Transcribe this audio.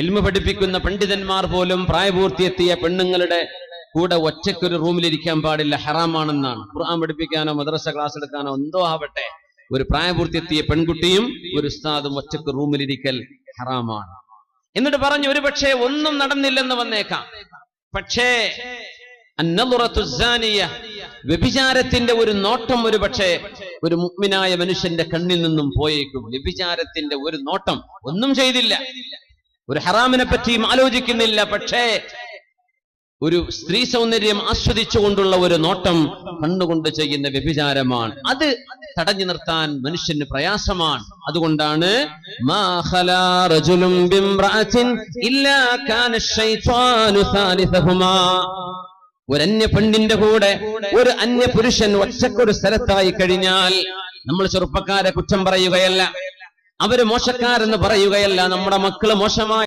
എൽമ പഠിപ്പിക്കുന്ന പണ്ഡിതന്മാർ പോലും പ്രായപൂർത്തിയെത്തിയ പെണ്ണുങ്ങളുടെ കൂടെ ഒറ്റയ്ക്കൊരു റൂമിലിരിക്കാൻ പാടില്ല ഹറാമാണെന്നാണ്. ഖുർആൻ പഠിപ്പിക്കാനോ മദ്രസ ക്ലാസ് എടുക്കാനോ എന്തോ ആവട്ടെ ഒരു പ്രായപൂർത്തിയെത്തിയ പെൺകുട്ടിയും ഒരു ഉസ്താദും ഒറ്റയ്ക്ക് റൂമിലിരിക്കൽ ഹറാമാണ്. എന്നിട്ട് പറഞ്ഞു ഒരു പക്ഷേ ഒന്നും നടന്നില്ലെന്ന് വന്നേക്കാം. പക്ഷേ വ്യഭിചാരത്തിന്റെ ഒരു നോട്ടം ഒരു പക്ഷേ ഒരു മുഗ്മിനായ മനുഷ്യന്റെ കണ്ണിൽ നിന്നും പോയേക്കും. വ്യഭിചാരത്തിന്റെ ഒരു നോട്ടം ഒന്നും ചെയ്തില്ല. ഒരു ഹറാമിനെ പറ്റിയും ആലോചിക്കുന്നില്ല പക്ഷേ ഒരു സ്ത്രീ സൗന്ദര്യം ആസ്വദിച്ചുകൊണ്ടുള്ള ഒരു നോട്ടം കണ്ണുകൊണ്ട് ചെയ്യുന്ന വ്യഭിചാരമാണ്. അത് തടഞ്ഞു നിർത്താൻ മനുഷ്യന് പ്രയാസമാണ്. അതുകൊണ്ടാണ് ഒരു അന്യ പെണ്ണിന്റെ കൂടെ ഒരു അന്യ പുരുഷൻ ഒറ്റക്കൊരു സ്ഥലത്തായി കഴിഞ്ഞാൽ നമ്മൾ ചെറുപ്പക്കാരെ കുറ്റം പറയുകയല്ല. അവർ മോശക്കാരെന്ന് പറയുകയല്ല നമ്മുടെ മക്കൾ മോശമായി